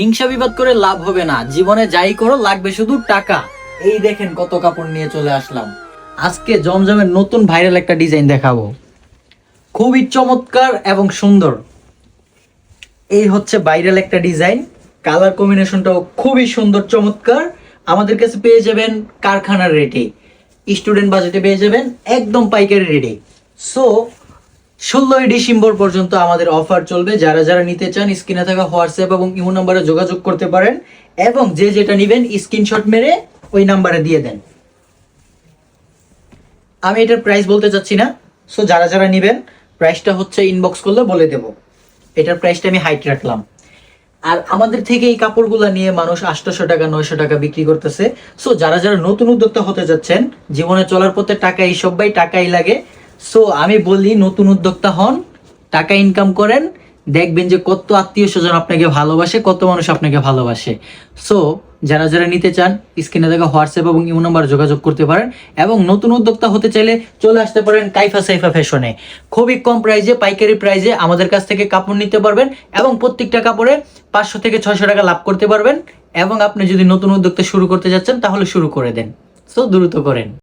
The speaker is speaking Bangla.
হিংসা বিবাদ করে লাভ হবে না। জীবনে যাই করো, লাগবে শুধু টাকা। এই দেখেন কত কাপড় নিয়ে চলে আসলাম। আজকে জমজমের নতুন ভাইরাল একটা ডিজাইন দেখাবো। খুবই চমৎকার এবং সুন্দর। এই হচ্ছে ভাইরাল একটা ডিজাইন। কালার কম্বিনেশনটাও খুবই সুন্দর, চমৎকার। আমাদের কাছে পেয়ে যাবেন কারখানার রেটে। স্টুডেন্ট বাজেটে পেয়ে যাবেন একদম পাইকারি রেটে। সো ষোলোই ডিসেম্বর পর্যন্ত আমাদের অফার চলবে। যারা যারা নিতে চান, স্ক্রিনে থাকা হোয়াটসঅ্যাপ এবং ইমো নাম্বারে যোগাযোগ করতে পারেন এবং যে যেটা নেবেন, স্ক্রিনশট মেরে ওই নাম্বারে দিয়ে দেন। আমি এটার প্রাইস বলতে চাচ্ছি না। সো যারা যারা নেবেন প্রাইসটা হচ্ছে ইনবক্স করলে বলে দেব। এটার প্রাইসটা আমি হাইট রাখলাম। আর আমাদের থেকে এই কাপড়গুলো নিয়ে মানুষ আটশোশো টাকা, নয়শো টাকা বিক্রি করতেছে। সো যারা যারা নতুন উদ্যোক্তা হতে যাচ্ছেন, জীবনে চলার পথে টাকা এই সবাই টাকাই লাগে। সো আমি বলি নতুন উদ্যোক্তা হন, টাকা ইনকাম করেন, দেখবেন যে কত আত্মীয় স্বজন আপনাকে ভালোবাসে, কত মানুষ আপনাকে ভালোবাসে। সো যারা যারা নিতে চান, স্ক্রিনে দেখা হোয়াটসঅ্যাপ এবং ইমো নাম্বার যোগাযোগ করতে পারেন এবং নতুন উদ্যোক্তা হতে চাইলে চলে আসতে পারেন কাইফা সাইফা ফ্যাশনে। খুবই কম প্রাইজে পাইকারি প্রাইজে আমাদের কাছ থেকে কাপড় নিতে পারবেন এবং প্রত্যেকটা কাপড়ে পাঁচশো থেকে ছয়শো টাকা লাভ করতে পারবেন এবং আপনি যদি নতুন উদ্যোক্তা শুরু করতে যাচ্ছেন, তাহলে শুরু করে দেন। সো দ্রুত করেন।